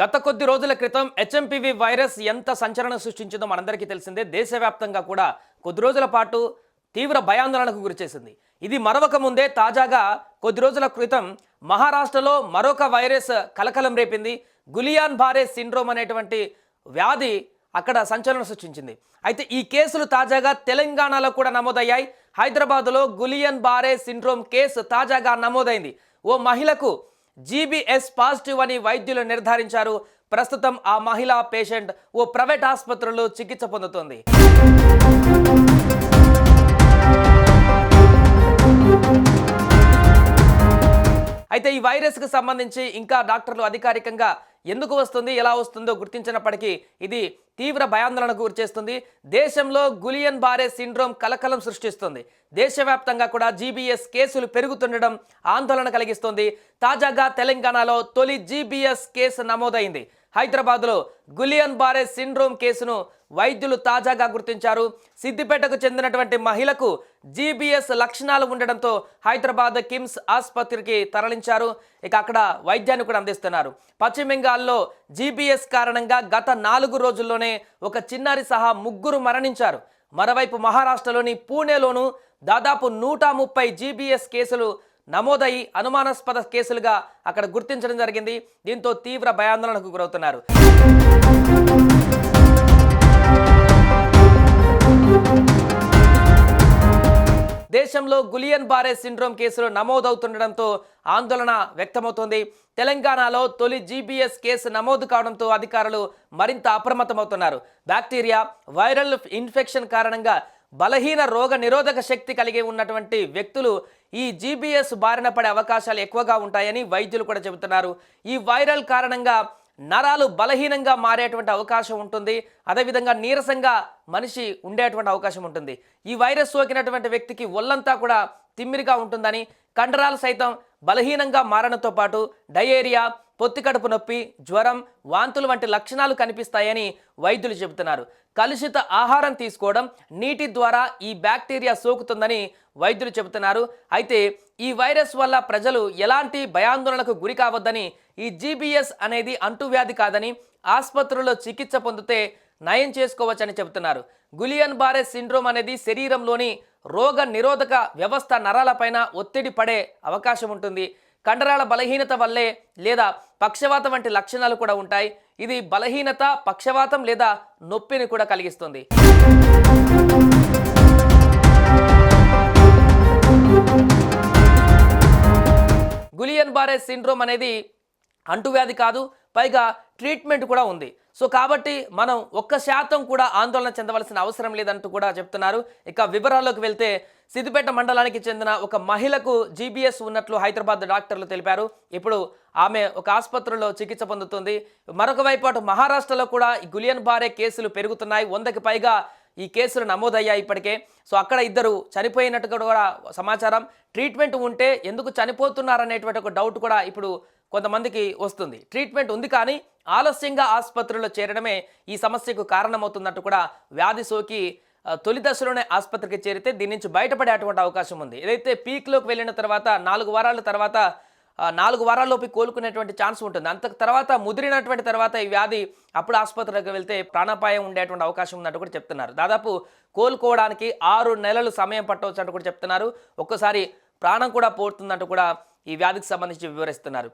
గత కొద్ది రోజుల క్రితం హెచ్ఎంపివి వైరస్ ఎంత సంచలనం సృష్టించిందో మనందరికీ తెలిసిందే. దేశవ్యాప్తంగా కూడా కొద్ది రోజుల పాటు తీవ్ర భయాందోళనకు గురిచేసింది ఇది మరొక ముందే తాజాగా కొద్ది రోజుల క్రితం మహారాష్ట్రలో మరొక వైరస్ కలకలం రేపింది. గులియాన్ భారే సిండ్రోమ్ అనేటువంటి వ్యాధి అక్కడ సంచలనం సృష్టించింది. అయితే ఈ కేసులు తాజాగా తెలంగాణలో కూడా నమోదయ్యాయి. హైదరాబాద్లో గులియన్ బారే సిండ్రోమ్ కేసు తాజాగా నమోదైంది. ఓ మహిళకు జీబీఎస్ పాజిటివ్ అని వైద్యులు నిర్ధారించారు. ప్రస్తుతం ఆ మహిళా పేషెంట్ ఓ ప్రైవేట్ ఆసుపత్రిలో చికిత్స పొందుతోంది. అయితే ఈ వైరస్కి సంబంధించి ఇంకా డాక్టర్లు అధికారికంగా ఎందుకు వస్తుంది ఎలా వస్తుందో గుర్తించినప్పటికీ ఇది తీవ్ర భయాందోళనకు గురిచేస్తుంది దేశంలో గులియన్ బారే సిండ్రోమ్ కలకలం సృష్టిస్తుంది. దేశవ్యాప్తంగా కూడా జీబీఎస్ కేసులు పెరుగుతుండడం ఆందోళన కలిగిస్తుంది. తాజాగా తెలంగాణలో తొలి జీబీఎస్ కేసు నమోదైంది. హైదరాబాద్లో గులియన్ బారే సిండ్రోమ్ కేసును వైద్యులు తాజాగా గుర్తించారు. సిద్దిపేటకు చెందినటువంటి మహిళకు జీబీఎస్ లక్షణాలు ఉండడంతో హైదరాబాద్ కిమ్స్ ఆసుపత్రికి తరలించారు. ఇక అక్కడ వైద్యాన్ని కూడా అందిస్తున్నారు. పశ్చిమ బెంగాల్లో జీబీఎస్ కారణంగా గత నాలుగు రోజుల్లోనే ఒక చిన్నారి సహా ముగ్గురు మరణించారు. మరోవైపు మహారాష్ట్రలోని పూణేలోను దాదాపు నూట ముప్పై జీబీఎస్ కేసులు నమోదై అనుమానాస్పద కేసులుగా అక్కడ గుర్తించడం జరిగింది. దీంతో తీవ్ర భయాందోళనకు గురవుతున్నారు. దేశంలో గులియన్ బారే సిండ్రోమ్ కేసులు నమోదవుతుండడంతో ఆందోళన వ్యక్తమవుతోంది. తెలంగాణలో తొలి జీబీఎస్ కేసు నమోదు కావడంతో అధికారులు మరింత అప్రమత్తమవుతున్నారు. బ్యాక్టీరియా వైరల్ ఇన్ఫెక్షన్ కారణంగా బలహీన రోగ నిరోధక శక్తి కలిగి ఉన్నటువంటి వ్యక్తులు ఈ జీబీఎస్ బారిన పడే అవకాశాలు ఎక్కువగా ఉంటాయని వైద్యులు కూడా చెబుతున్నారు. ఈ వైరల్ కారణంగా నరాలు బలహీనంగా మారేటువంటి అవకాశం ఉంటుంది. అదేవిధంగా నీరసంగా మనిషి ఉండేటువంటి అవకాశం ఉంటుంది. ఈ వైరస్ సోకినటువంటి వ్యక్తికి ఒళ్ళంతా కూడా తిమ్మిరిగా ఉంటుందని కండరాలు సైతం బలహీనంగా మారడంతో పాటు డయేరియా పొత్తి కడుపు నొప్పి జ్వరం వాంతులు వంటి లక్షణాలు కనిపిస్తాయని వైద్యులు చెబుతున్నారు. కలుషిత ఆహారం తీసుకోవడం నీటి ద్వారా ఈ బ్యాక్టీరియా సోకుతుందని వైద్యులు చెబుతున్నారు. అయితే ఈ వైరస్ వల్ల ప్రజలు ఎలాంటి భయాందోళనకు గురి కావద్దని ఈ జీబీఎస్ అనేది అంటువ్యాధి కాదని ఆసుపత్రుల్లో చికిత్స పొందితే నయం చేసుకోవచ్చని చెబుతున్నారు. గులియన్ బారే సిండ్రోమ్ అనేది శరీరంలోని రోగ నిరోధక వ్యవస్థ నరాలపైన ఒత్తిడి పడే అవకాశం ఉంటుంది. కండరాల బలహీనత వల్లే లేదా పక్షవాతం వంటి లక్షణాలు కూడా ఉంటాయి. ఇది బలహీనత పక్షవాతం లేదా నొప్పిని కూడా కలిగిస్తుంది. గులియన్ బారే సిండ్రోమ్ అనేది అంటువ్యాధి కాదు. పైగా ట్రీట్మెంట్ కూడా ఉంది. సో కాబట్టి మనం ఒక్క శాతం కూడా ఆందోళన చెందవలసిన అవసరం లేదంటూ కూడా చెప్తున్నారు. ఇక వివరాల్లోకి వెళ్తే సిద్దిపేట మండలానికి చెందిన ఒక మహిళకు జీబీఎస్ ఉన్నట్లు హైదరాబాద్ డాక్టర్లు తెలిపారు. ఇప్పుడు ఆమె ఒక ఆసుపత్రిలో చికిత్స పొందుతుంది. మరొక వైపు అటు మహారాష్ట్రలో కూడా ఈ గులియన్ బారే కేసులు పెరుగుతున్నాయి. వందకి పైగా ఈ కేసులు నమోదయ్యాయి ఇప్పటికే. సో అక్కడ ఇద్దరు చనిపోయినట్టుగా కూడా సమాచారం. ట్రీట్మెంట్ ఉంటే ఎందుకు చనిపోతున్నారనేటువంటి ఒక డౌట్ కూడా ఇప్పుడు కొంతమందికి వస్తుంది. ట్రీట్మెంట్ ఉంది కానీ ఆలస్యంగా ఆసుపత్రిలో చేరడమే ఈ సమస్యకు కారణమవుతుందంటూ కూడా వ్యాధి సోకి తొలి దశలోనే ఆసుపత్రికి చేరితే దీని నుంచి బయటపడేటువంటి అవకాశం ఉంది. ఏదైతే పీక్లోకి వెళ్ళిన తర్వాత నాలుగు వారాల తర్వాత నాలుగు వారాల్లోపు కోలుకునేటువంటి ఛాన్స్ ఉంటుంది. అంత తర్వాత ముదిరినటువంటి తర్వాత ఈ వ్యాధి అప్పుడు ఆసుపత్రికి వెళ్తే ప్రాణాపాయం ఉండేటువంటి అవకాశం ఉన్నట్టు కూడా చెప్తున్నారు. దాదాపు కోలుకోవడానికి ఆరు నెలలు సమయం పట్టవచ్చు అంటూ కూడా చెప్తున్నారు. ఒక్కసారి ప్రాణం కూడా పోతుందంటూ కూడా ఈ వ్యాధికి సంబంధించి వివరిస్తున్నారు.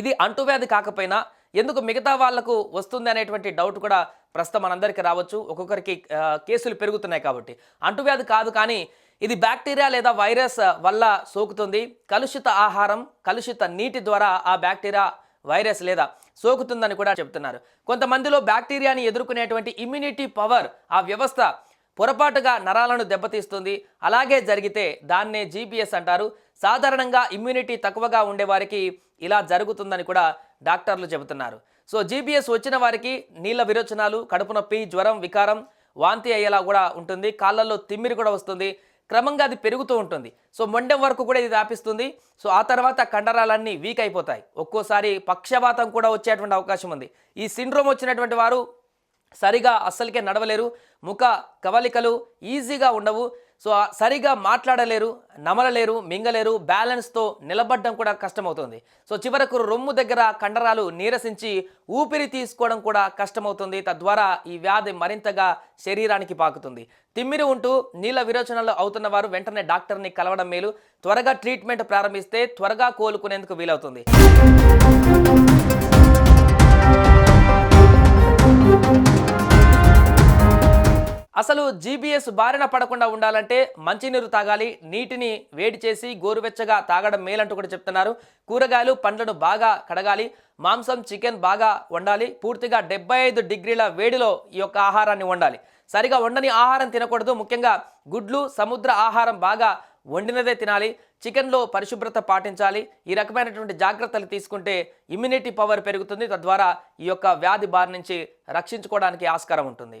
ఇది అంటువ్యాధి కాకపోయినా ఎందుకు మిగతా వాళ్ళకు వస్తుంది అనేటువంటి డౌట్ కూడా ప్రస్తుతం మనందరికీ రావచ్చు. ఒక్కొక్కరికి కేసులు పెరుగుతున్నాయి కాబట్టి. అంటువ్యాధి కాదు కానీ ఇది బ్యాక్టీరియా లేదా వైరస్ వల్ల సోకుతుంది. కలుషిత ఆహారం కలుషిత నీటి ద్వారా ఆ బ్యాక్టీరియా వైరస్ లేదా సోకుతుందని కూడా చెప్తున్నారు. కొంతమందిలో బ్యాక్టీరియాని ఎదుర్కొనేటువంటి ఇమ్యూనిటీ పవర్ ఆ వ్యవస్థ పొరపాటుగా నరాలను దెబ్బతీస్తుంది. అలాగే జరిగితే దాన్నే జీపీఎస్ అంటారు. సాధారణంగా ఇమ్యూనిటీ తక్కువగా ఉండేవారికి ఇలా జరుగుతుందని కూడా డాక్టర్లు చెబుతున్నారు. సో జీబీఎస్ వచ్చిన వారికి నీళ్ళ విరోచనాలు కడుపు నొప్పి జ్వరం వికారం వాంతి అయ్యేలా కూడా ఉంటుంది. కాళ్ళల్లో తిమ్మిరి కూడా వస్తుంది. క్రమంగా అది పెరుగుతూ ఉంటుంది. సో మొండెం వరకు కూడా ఇది వ్యాపిస్తుంది. సో ఆ తర్వాత కండరాలన్నీ వీక్ అయిపోతాయి. ఒక్కోసారి పక్షవాతం కూడా వచ్చేటువంటి అవకాశం ఉంది. ఈ సిండ్రోమ్ వచ్చినటువంటి వారు సరిగా అస్సలకే నడవలేరు. ముఖ కవలికలు ఈజీగా ఉండవు. సో సరిగా మాట్లాడలేరు నమలలేరు మింగలేరు బ్యాలెన్స్తో నిలబడడం కూడా కష్టమవుతుంది. సో చివరకు రొమ్ము దగ్గర కండరాలు నీరసించి ఊపిరి తీసుకోవడం కూడా కష్టమవుతుంది. తద్వారా ఈ వ్యాధి మరింతగా శరీరానికి పాకుతుంది. తిమ్మిరి ఉంటూ నీళ్ళ విరోచనలు అవుతున్న వారు వెంటనే డాక్టర్ని కలవడం మేలు. త్వరగా ట్రీట్మెంట్ ప్రారంభిస్తే త్వరగా కోలుకునేందుకు వీలవుతుంది. అసలు జీబీఎస్ బారిన పడకుండా ఉండాలంటే మంచినీరు తాగాలి నీటిని వేడి చేసి గోరువెచ్చగా తాగడం మేలంటూ కూడా చెప్తున్నారు. కూరగాయలు పండ్లను బాగా కడగాలి మాంసం చికెన్ బాగా వండాలి పూర్తిగా డెబ్బై ఐదు డిగ్రీల వేడిలో ఈ యొక్క ఆహారాన్ని వండాలి. సరిగా వండని ఆహారం తినకూడదు ముఖ్యంగా గుడ్లు సముద్ర ఆహారం బాగా వండినదే తినాలి చికెన్లో పరిశుభ్రత పాటించాలి ఈ రకమైనటువంటి జాగ్రత్తలు తీసుకుంటే ఇమ్యూనిటీ పవర్ పెరుగుతుంది తద్వారా ఈ యొక్క వ్యాధి బారి నుంచి రక్షించుకోవడానికి ఆస్కారం ఉంటుంది.